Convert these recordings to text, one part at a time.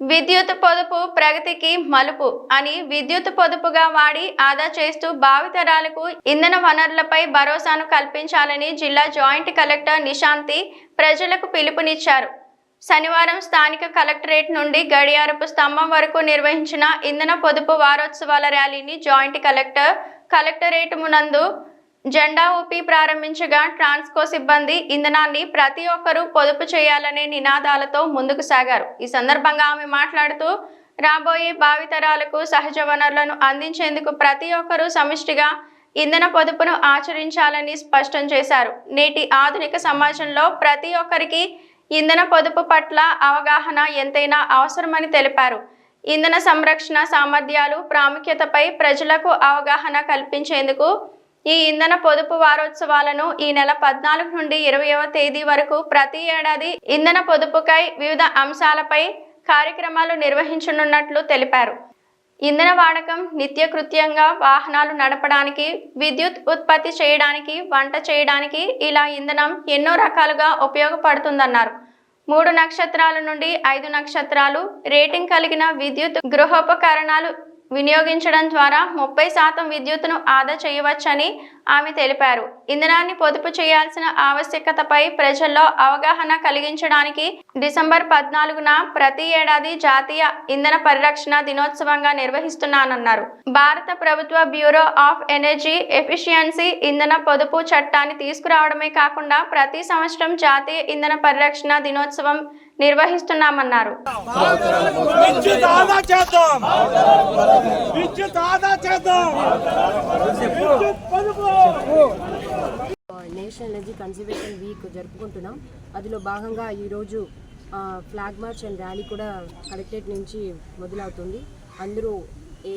విద్యుత్ పొదుపు ప్రగతికి మలుపు అని విద్యుత్ పొదుపుగా వాడి ఆదా చేస్తూ భావితరాలకు ఇంధన వనరులపై భరోసాను కల్పించాలని జిల్లా జాయింట్ కలెక్టర్ నిశాంతి ప్రజలకు పిలుపునిచ్చారు. శనివారం స్థానిక కలెక్టరేట్ నుండి గడియారపు స్తంభం వరకు నిర్వహించిన ఇంధన పొదుపు వారోత్సవాల ర్యాలీని జాయింట్ కలెక్టర్ కలెక్టరేట్ మునందు జెండా ఊపి ప్రారంభించగా ట్రాన్స్కో సిబ్బంది ఇంధనాన్ని ప్రతి ఒక్కరూ పొదుపు చేయాలనే నినాదాలతో ముందుకు సాగారు. ఈ సందర్భంగా ఆమె మాట్లాడుతూ రాబోయే భావితరాలకు సహజ వనరులను అందించేందుకు ప్రతి ఒక్కరూ సమిష్టిగా ఇంధన పొదుపును ఆచరించాలని స్పష్టం చేశారు. నేటి ఆధునిక సమాజంలో ప్రతి ఒక్కరికి ఇంధన పొదుపు పట్ల అవగాహన ఎంతైనా అవసరమని తెలిపారు. ఇంధన సంరక్షణ సామర్థ్యాలు ప్రాముఖ్యతపై ప్రజలకు అవగాహన కల్పించేందుకు ఈ ఇంధన పొదుపు వారోత్సవాలను ఈ నెల పద్నాలుగు నుండి ఇరవయవ తేదీ వరకు ప్రతి ఏడాది ఇంధన పొదుపుకై వివిధ అంశాలపై కార్యక్రమాలు నిర్వహించనున్నట్లు తెలిపారు. ఇంధన వాడకం నిత్యకృత్యంగా వాహనాలు నడపడానికి విద్యుత్ ఉత్పత్తి చేయడానికి వంట చేయడానికి ఇలా ఇంధనం ఎన్నో రకాలుగా ఉపయోగపడుతుందన్నారు. మూడు నక్షత్రాల నుండి ఐదు నక్షత్రాలు రేటింగ్ కలిగిన విద్యుత్ గృహోపకరణాలు వినియోగించడం ద్వారా ముప్పై శాతం విద్యుత్తును ఆదా చేయవచ్చని ఆమె తెలిపారు. ఇంధనాన్ని పొదుపు చేయాల్సిన ఆవశ్యకతపై ప్రజల్లో అవగాహన కలిగించడానికి డిసెంబర్ పద్నాలుగున ప్రతి ఏడాది జాతీయ ఇంధన పరిరక్షణ దినోత్సవంగా నిర్వహిస్తున్నానన్నారు. భారత ప్రభుత్వ బ్యూరో ఆఫ్ ఎనర్జీ ఎఫిషియన్సీ ఇంధన పొదుపు చట్టాన్ని తీసుకురావడమే కాకుండా ప్రతి సంవత్సరం జాతీయ ఇంధన పరిరక్షణ దినోత్సవం నిర్వహిస్తున్నామన్నారు. నేషనల్ ఎనర్జీ కన్జర్వేషన్ వీక్ జరుపుకుంటున్నాం. అందులో భాగంగా ఈరోజు ఫ్లాగ్ మార్చ్ అండ్ ర్యాలీ కూడా కలెక్టరేట్ నుంచి మొదలవుతుంది. అందరూ ఈ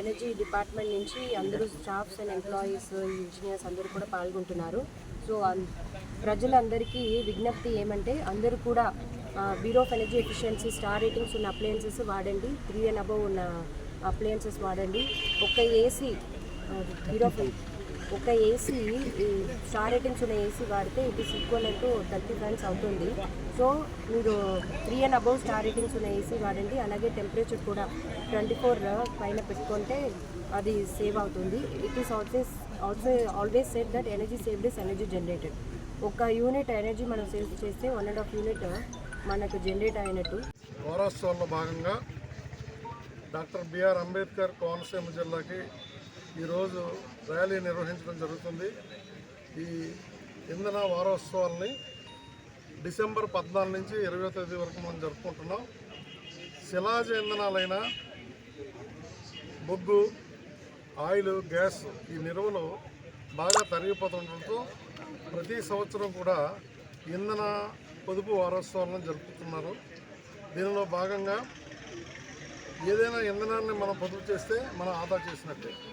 ఎనర్జీ డిపార్ట్మెంట్ నుంచి అందరూ స్టాఫ్స్ అండ్ ఎంప్లాయీస్ ఇంజనీర్స్ అందరూ కూడా పాల్గొంటున్నారు. సో ప్రజలందరికీ విజ్ఞప్తి ఏమంటే అందరూ కూడా bureau of energy efficiency star ratings ఉన్న అప్లయన్సెస్ వాడండి. త్రీ అండ్ అబవ్ ఉన్న అప్లయన్సెస్ వాడండి. ఒక ఏసీ బ్యూరో ఒక ఏసీ స్టార్ రేటింగ్స్ ఉన్న ఏసీ వాడితే it is equal to thirty fans అవుతుంది. సో మీరు three and above star ratings ఉన్న ఏసీ వాడండి. అలాగే టెంపరేచర్ కూడా ట్వంటీ ఫోర్ పైన పెట్టుకుంటే అది సేవ్ అవుతుంది. It is always also always set that energy saved is energy generated ఒక యూనిట్ ఎనర్జీ మనం సేవ్ చేస్తే వన్ అండ్ హాఫ్ యూనిట్ మనకు జనరేట్ అయినట్టు. వారోత్సవాల్లో భాగంగా డాక్టర్ బిఆర్ అంబేద్కర్ కోనసీమ జిల్లాకి ఈరోజు ర్యాలీ నిర్వహించడం జరుగుతుంది. ఈ ఇంధన వారోత్సవాల్ని డిసెంబర్ పద్నాలుగు నుంచి ఇరవై తేదీ వరకు మనం జరుపుకుంటున్నాం. శిలాజ ఇంధనాలైన బొగ్గు ఆయిల్ గ్యాస్ ఈ నిల్వలు బాగా తరిగిపోతుండటంతో ప్రతి సంవత్సరం కూడా ఇంధన పొదుపు వారోత్సవాలను జరుపుతున్నారు. దీనిలో భాగంగా ఏదైనా ఇంధనాన్ని మనం పొదుపు చేస్తే మనం ఆదా చేసినట్టే.